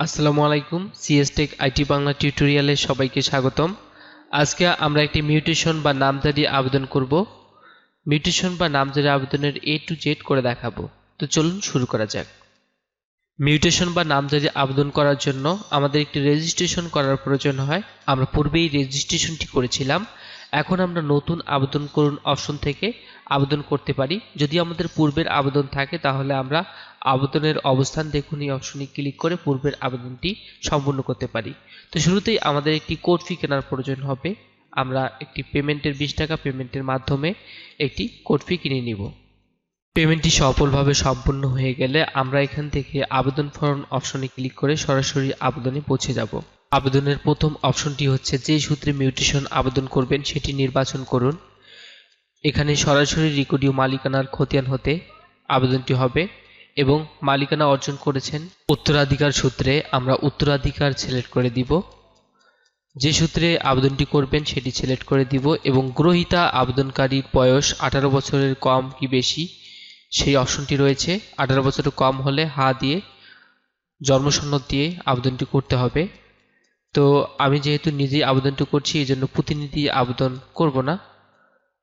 আসসালামু আলাইকুম CS take IT Bangla টিউটোরিয়ালে সবাইকে স্বাগতম। আজকে আমরা একটি মিউটেশন বা নামজারি আবেদন করব। মিউটেশন বা নামজারি আবেদনের এ টু জেড করে দেখাবো। তো চলুন শুরু করা যাক। মিউটেশন বা নামজারি আবেদন করার জন্য আমাদের একটি রেজিস্ট্রেশন করার প্রয়োজন হয়। আমরা পূর্বেই রেজিস্ট্রেশনটি করেছিলাম। এখন আমরা নতুন আবেদন করুন অপশন থেকে আবেদন করতে পারি। যদি আমাদের পূর্বের আবেদন থাকে, তাহলে আমরা আবেদনের অবস্থান দেখুন। এই অপশনে ক্লিক করে পূর্বের আবেদনটি সম্পূর্ণ করতে পারি। তো শুরুতেই আমাদের একটি কোড ফি কেনার প্রয়োজন হবে। আমরা একটি পেমেন্টের বিশ টাকা পেমেন্টের মাধ্যমে একটি কোড ফি কিনে নিব। পেমেন্টটি সফলভাবে সম্পূর্ণ হয়ে গেলে আমরা এখান থেকে আবেদন ফর্ম অপশনে ক্লিক করে সরাসরি আবেদনে পৌঁছে যাব। আবেদনের প্রথম অপশনটি হচ্ছে যে সূত্রে মিউটেশন আবেদন করবেন সেটি নির্বাচন করুন। এখানে সরাসরি রেকর্ডীয় মালিকানার খতিয়ান হতে আবেদনটি হবে এবং মালিকানা অর্জন করেছেন। উত্তরাধিকার সূত্রে আমরা উত্তরাধিকার সিলেক্ট করে দিব। যে সূত্রে আবেদনটি করবেন সেটি সিলেক্ট করে দিব এবং গ্রহীতা আবেদনকারীর বয়স আঠারো বছরের কম কি বেশি সেই অপশনটি রয়েছে। আঠারো বছরের কম হলে হা দিয়ে জন্মসনদ দিয়ে আবেদনটি করতে হবে। তো আমি যেহেতু নিজেই আবেদনটি করছি, এই জন্য প্রতিনিধি আবেদন করব না।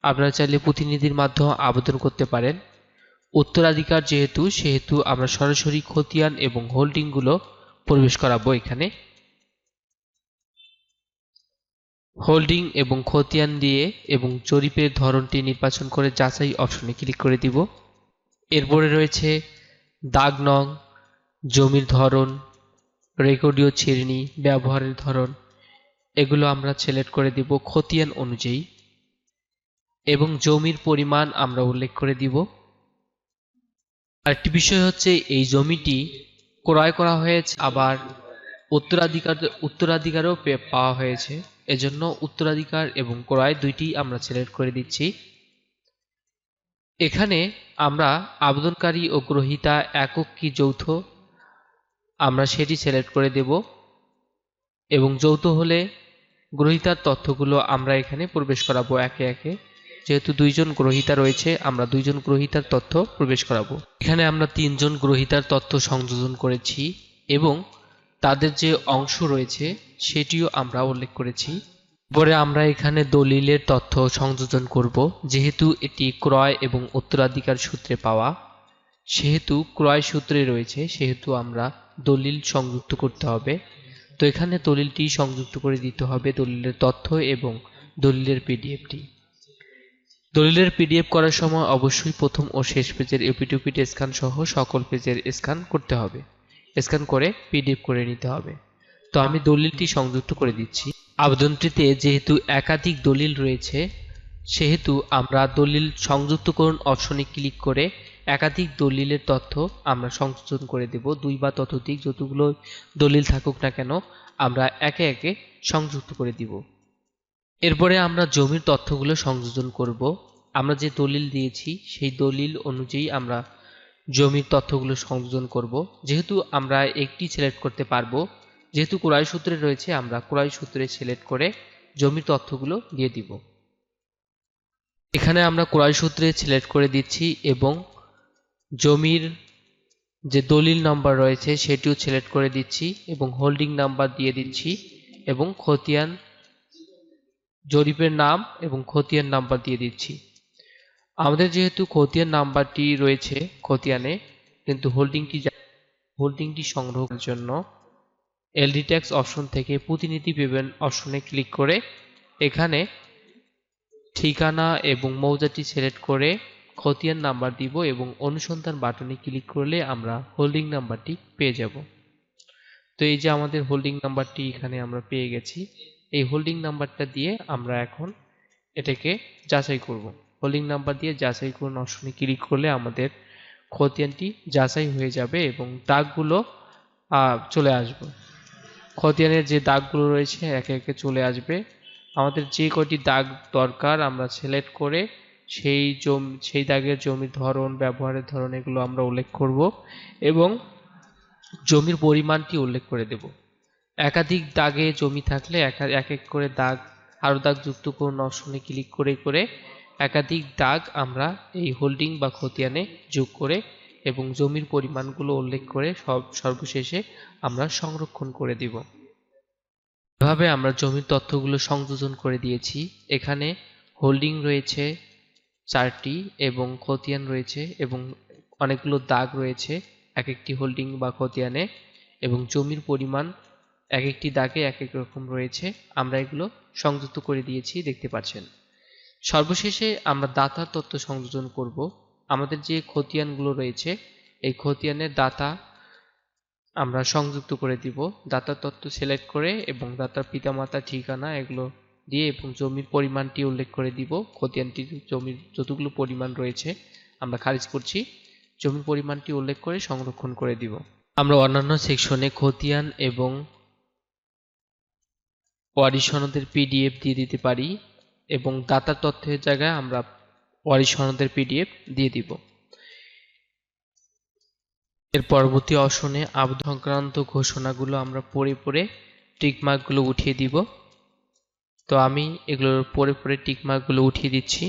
আপনারা চাইলে প্রতিনিধির মাধ্যমে আবেদন করতে পারেন। উত্তরাধিকার যেহেতু, সেহেতু আমরা সরাসরি খতিয়ান এবং হোল্ডিংগুলো প্রবেশ করাবো এখানে। হোল্ডিং এবং খতিয়ান দিয়ে এবং জরিপের ধরনটি নির্বাচন করে যাচাই অপশনে ক্লিক করে দিব। এরপরে রয়েছে দাগ নং, জমির ধরন রেকর্ডীয় শ্রেণি ব্যবহারের ধরন, এগুলো আমরা সিলেক্ট করে দিব খতিয়ান অনুযায়ী এবং জমির পরিমাণ আমরা উল্লেখ করে দিব। আরেকটি বিষয় হচ্ছে এই জমিটি ক্রয় করা হয়েছে, আবার উত্তরাধিকার, উত্তরাধিকারও পাওয়া হয়েছে। এজন্য উত্তরাধিকার এবং ক্রয় দুইটি আমরা সিলেক্ট করে দিচ্ছি। এখানে আমরা আবেদনকারী ও গ্রহীতা একক কি যৌথ আমরা সেটি সিলেক্ট করে দেব এবং যৌথ হলে গ্রহীতার তথ্যগুলো আমরা এখানে প্রবেশ করাবো একে একে। যেহেতু দুইজন গ্রহীতা রয়েছে, আমরা দুইজন গ্রহীতার তথ্য প্রবেশ করাবো। এখানে আমরা তিনজন গ্রহীতার তথ্য সংযোজন করেছি এবং তাদের যে অংশ রয়েছে, সেটিও আমরা উল্লেখ করেছি। পরে আমরা এখানে দলিলের তথ্য সংযোজন করব, যেহেতু এটি ক্রয় এবং উত্তরাধিকার সূত্রে পাওয়া। সেহেতু ক্রয় সূত্রে রয়েছে, সেহেতু আমরা দলিল সংযুক্ত করতে হবে। তো এখানে দলিলটি সংযুক্ত করে দিতে হবে দলিলের তথ্য এবং দলিলের পিডিএফটি। দলিলের পিডিএফ করার সময় অবশ্যই প্রথম ও শেষ পেজের ইউপিটুপিট স্ক্যান সহ সকল পেজের স্ক্যান করতে হবে। স্ক্যান করে পিডিএফ করে নিতে হবে। তো আমি দলিলটি সংযুক্ত করে দিচ্ছি। আবেদনটিতে যেহেতু একাধিক দলিল রয়েছে, সেহেতু আমরা দলিল সংযুক্ত করুন অপশনে ক্লিক করে একাধিক দলিলের তথ্য আমরা সংযোজন করে দেব। দুই বা ততোধিক যতগুলো দলিল থাকুক না কেন, আমরা একে একে সংযুক্ত করে দিব। এরপরে আমরা জমির তথ্যগুলো সংযোজন করব। আমরা যে দলিল দিয়েছি, সেই দলিল অনুযায়ী আমরা জমির তথ্যগুলো সংযোজন করব। যেহেতু আমরা একটি সিলেক্ট করতে পারব, যেহেতু ক্রয় সূত্রে রয়েছে, আমরা ক্রয় সূত্রে সিলেক্ট করে জমির তথ্যগুলো দিয়ে দিব। এখানে আমরা ক্রয় সূত্রে সিলেক্ট করে দিচ্ছি এবং জমির যে দলিল নাম্বার রয়েছে, সেটিও সিলেক্ট করে দিচ্ছি এবং হোল্ডিং নাম্বার দিয়ে দিচ্ছি এবং খতিয়ান জরিপের নাম এবং খতিয়ান নাম্বার দিয়ে দিচ্ছি। আমাদের যেহেতু খতিয়ান নাম্বারটি রয়েছে খতিয়ানে, কিন্তু হোল্ডিংটি হোল্ডিংটি সংগ্রহের জন্য এলডি ট্যাক্স অপশন থেকে প্রতিনিধি পেবেন অপশনে ক্লিক করে এখানে ঠিকানা এবং মৌজাটি সিলেক্ট করে খতিয়ান নাম্বার দিব এবং অনুসন্ধান বাটনে ক্লিক করলে আমরা হোল্ডিং নাম্বারটি পেয়ে যাব। তো এই যে আমাদের হোল্ডিং নাম্বারটি এখানে আমরা পেয়ে গেছি, এই হোল্ডিং নাম্বারটা দিয়ে আমরা এখন এটাকে যাচাই করব। হোল্ডিং নাম্বার দিয়ে যাচাই করুন অপশনে ক্লিক করলে আমাদের খতিয়ানটি যাচাই হয়ে যাবে এবং দাগগুলো চলে আসবে। খতিয়ানের যে দাগগুলো রয়েছে, একে একে চলে আসবে। আমাদের যে কয়টি দাগ দরকার, আমরা সিলেক্ট করে সেই জমি, সেই দাগের জমির ধরন, ব্যবহারের ধরন, এগুলো আমরা উল্লেখ করব এবং জমির পরিমাণটি উল্লেখ করে দেব। একাধিক দাগে জমি থাকলে একা- এক করে দাগ, আরও দাগ যুক্ত করুন অপশনে ক্লিক করে করে একাধিক দাগ আমরা এই হোল্ডিং বা খতিয়ানে যোগ করে এবং জমির পরিমাণগুলো উল্লেখ করে সব, সর্বশেষে আমরা সংরক্ষণ করে দিব। এভাবে আমরা জমির তথ্যগুলো সংযোজন করে দিয়েছি। এখানে হোল্ডিং রয়েছে চারটি এবং খতিয়ান রয়েছে এবং অনেকগুলো দাগ রয়েছে। এক একটি হোল্ডিং বা খতিয়ানে এবং জমির পরিমাণ এক একটি দাগে এক এক রকম রয়েছে। আমরা এগুলো সংযুক্ত করে দিয়েছি, দেখতে পাচ্ছেন। সর্বশেষে আমরা দাতার তথ্য সংযোজন করব। আমাদের যে খতিয়ানগুলো রয়েছে, এই খতিয়ানের দাতা আমরা সংযুক্ত করে দিব। দাতার তথ্য সিলেক্ট করে এবং দাতার পিতামাতা ঠিকানা এগুলো দিয়ে এবং জমির পরিমাণটি উল্লেখ করে দিব। খতিয়ানটি, জমির যতগুলো পরিমাণ রয়েছে, আমরা খারিজ করছি। জমির পরিমাণটি উল্লেখ করে সংরক্ষণ করে দিব। আমরা অন্যান্য সেকশনে খতিয়ান এবং ওয়ারি সনদের পিডিএফ দিয়ে দিতে পারি এবং দাতার তথ্যের জায়গায় আমরা ওয়ারি সনদের পিডিএফ দিয়ে দিব। এর পরবর্তী অপশনে আবেদন সংক্রান্ত ঘোষণাগুলো আমরা পড়ে পড়ে টিকমার্কগুলো উঠিয়ে দিব। তো আমি এগুলোর পরে পরে টিকমার্কগুলো উঠিয়ে দিচ্ছি।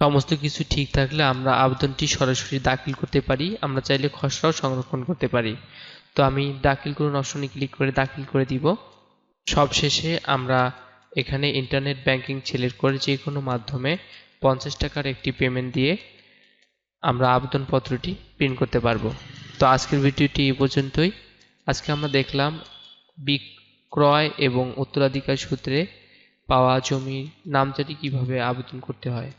সমস্ত কিছু ঠিক থাকলে আমরা আবেদনটি সরাসরি দাখিল করতে পারি, আমরা চাইলে খসড়াও সংরক্ষণ করতে পারি। তো আমি দাখিল করুন অপশনে ক্লিক করে দাখিল করে দিব। সবশেষে আমরা এখানে ইন্টারনেট ব্যাংকিং সিলেক্ট করে যে কোনো মাধ্যমে পঞ্চাশ টাকার একটি পেমেন্ট দিয়ে আমরা আবেদনপত্রটি প্রিন্ট করতে পারব। তো আজকের ভিডিওটি এই পর্যন্তই। আজকে আমরা দেখলাম বিক্রয় এবং উত্তরাধিকার সূত্রে পাওয়া জমির নামজারি কীভাবে আবেদন করতে হয়?